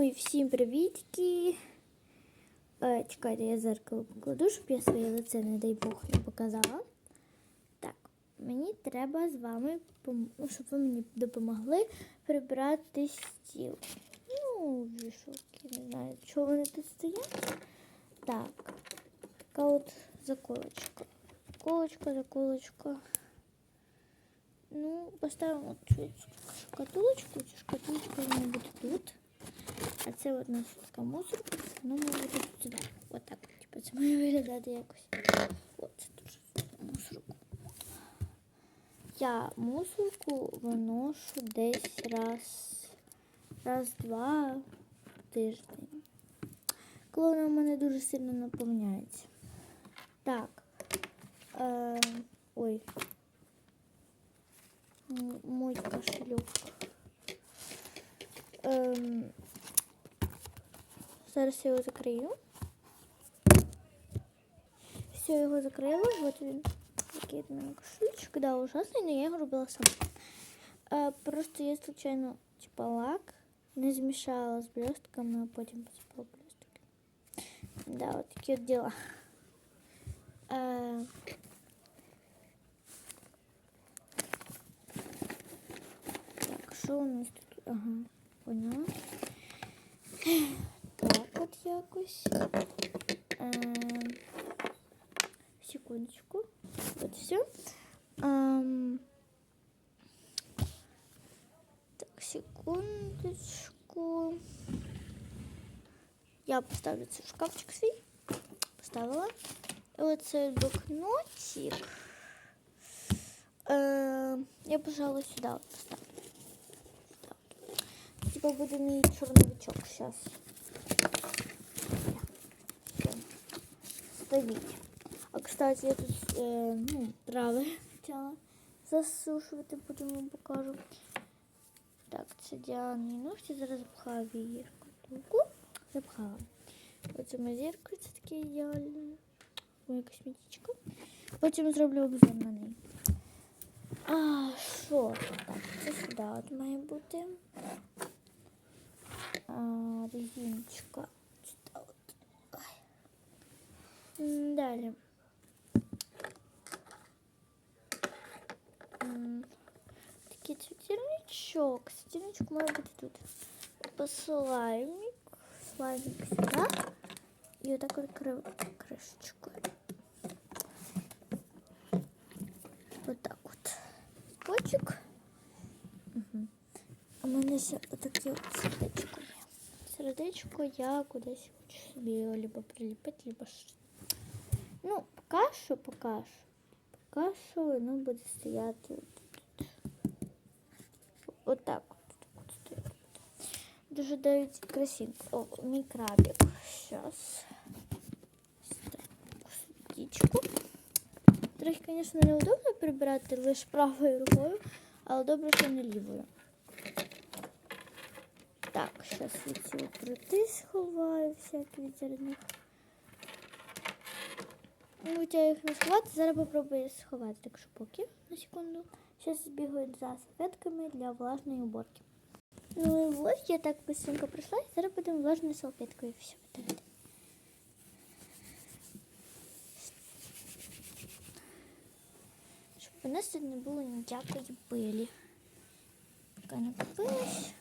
Ну і всім привітки. Е, чекайте, я зеркало покладу, щоб я своє лице, не дай Бог, не показала. Так, мені треба з вами, ну, щоб ви мені допомогли прибрати стіл. Ну, вішалки, не знаю, чого вони тут стоять. Так, така от заколочка. Заколочка, заколочка. Ну, поставимо цю шкатулочку. Цю шкатулочку буде тут. А це от наша така мусорка, має бути тут зверху. От так. Типу, це має виглядати якось. От це дуже мусорку. Я мусорку виношу десь раз, раз-два тиждень. Коли вона в мене дуже сильно наповняється. Так. Е, ой. зараз я його закрию. Все, я його закрила. Вот він. Такий от мене кошелечок. Да, ужасний, но я його робила сама. Е, просто я случайно, типа, лак не змішала з блістками, а потім посипала блістки. Да, от такі от діла. Е, Так, що у нас тут? Ага, поняла. Так, от якось. Ем, секундочку. Вот все. Ем, так, секундочку. Я поставлю цей шкафчик свій. Поставила. І оцей блокнотик. Е, я, пожалуй, сюда вот поставлю. Так. Типа буде мій чорновичок сейчас. Стоїть. А кстати, я тут е, ну, трави хотіла засушувати, потім вам покажу. Так, це Діані ногті. Зараз запхаю її шкатулку. Запхала. Оце моє зірка, це таке ідеальне. Моя косметичка. Потім зроблю обзор на неї. А, що? Так, це сюди от має бути. А, резиночка. Далі. М, Такий світильничок. Світильничок має бути тут. Слаймик. Слаймик сюди. І отак от кри- кришечкою. Отак от. Скотчик. Угу. У мене ще отаке от сердечко є. Сердечко я кудись хочу собі його либо приліпити, либо що. Ну, поки що, поки що. Воно буде стояти тут. Отак от. от, от. Дуже дають красинку. О, мій крабик. Сейчас. Птичку. Трохи, звісно, неудобно прибирати лише правою рукою, але добре, що не лівою. Так, зараз я ці крути сховаю, всякі від Ну, хотіла їх не сховати, зараз попробую сховати, так що поки на секунду. Зараз збігаю за салфетками для влажної уборки. Ну і ось я так быстренько пройшла, і зараз будемо влажною салфеткою все витирати. Щоб у нас тут не було ніякої пилі. Така накопилась.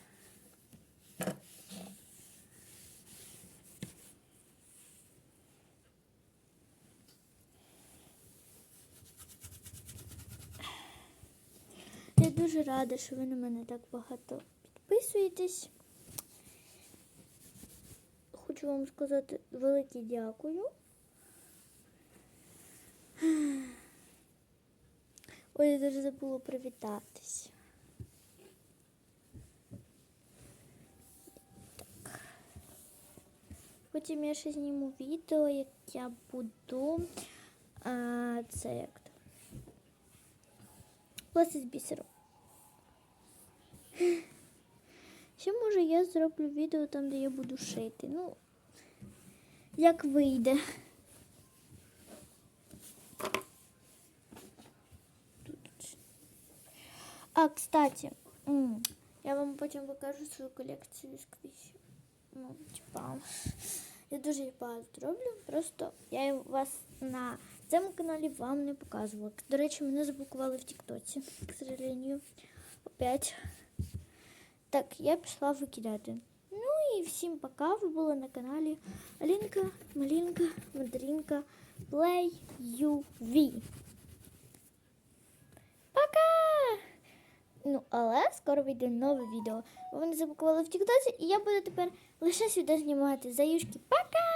Я дуже рада, що ви на мене так багато підписуєтесь. Хочу вам сказати велике дякую. Ой, я даже забула привітатись. Потім я ще зніму відео, як я буду. А, це як то. Плести з бісером. Ще може я зроблю відео там, де я буду шити. Ну, як вийде. А, кстати, я вам потім покажу свою колекцію сквізів. Ну, типа, я дуже багато роблю. Просто я вас на цьому каналі вам не показувала. До речі, мене заблокували в Тіктоці, к сожалению. Опять. Так, я пішла викидати. Ну і всім пока. Ви були на каналі Алінка, Малінка, Мадрінка, Play UV. Пока! Ну, але скоро вийде нове відео. Вони заблокували в Тіктоці, і я буду тепер лише сюди знімати заюшки. Пока!